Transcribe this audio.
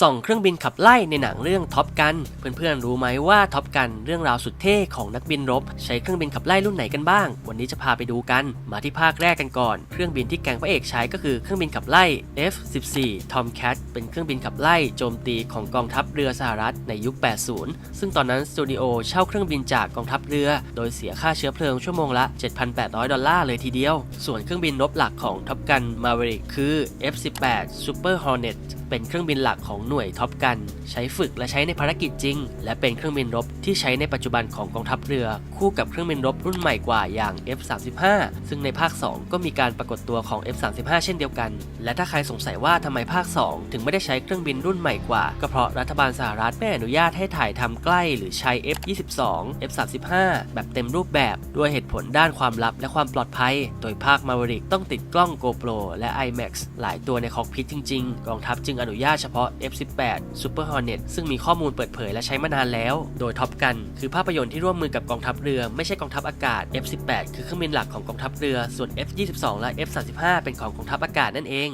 ส่องเครื่องบินขับไล่ในหนังเรื่องท็อปกัน เพื่อนๆรู้ไหมว่าท็อปกันเรื่องราวสุดเท่ของนักบินรบ ใช้เครื่องบินขับไล่รุ่นไหนกันบ้าง วันนี้จะพาไปดูกัน มาที่ภาคแรกกันก่อน เครื่องบินที่แกงพระเอกใช้ก็คือเครื่องบินขับไล่ F-14 Tomcat เป็นเครื่องบินขับไล่โจมตีของกองทัพเรือสหรัฐในยุค 80 ซึ่งตอนนั้นสตูดิโอเช่าเครื่องบินจากกองทัพเรือ โดยเสียค่าเชื้อเพลิงชั่วโมงละ 7,800 ดอลลาร์เลยทีเดียว ส่วนเครื่องบินรบหลักของท็อปกันมาเวริกคือ F-18 Super Hornet เป็นเครื่องบินหลักของหน่วยท็อปกัน ใช้ฝึกและใช้ในภารกิจจริง และเป็นเครื่องบินรบที่ใช้ในปัจจุบันของกองทัพเรือ คู่กับเครื่องบินรบรุ่นใหม่กว่าอย่าง F35 ซึ่งในภาค 2 ก็มีการปรากฏตัวของ F35 เช่นเดียวกัน และถ้าใครสงสัยว่าทำไมภาค 2 ถึงไม่ได้ใช้เครื่องบินรุ่นใหม่กว่า ก็เพราะรัฐบาลสหรัฐไม่อนุญาตให้ถ่ายทำใกล้หรือใช้ F22 F35 แบบเต็มรูปแบบด้วยเหตุผลด้านความลับและความปลอดภัย โดยภาคมาวริกต้องติดกล้อง GoPro และ IMAX หลายตัวในคอกพิทจริง ๆ กองทัพจึงอนุญาตเฉพาะ F18 Super Hornet ซึ่งมีข้อมูลเปิดเผยและใช้มานานแล้ว โดยท็อปกัน คือภาพยนตร์ที่ร่วมมือกับกองทัพเรือไม่ใช่กองทัพอากาศ F18 คือเครื่องบินหลักของกองทัพเรือส่วน F22 และ F35 เป็นของกองทัพอากาศนั่นเอง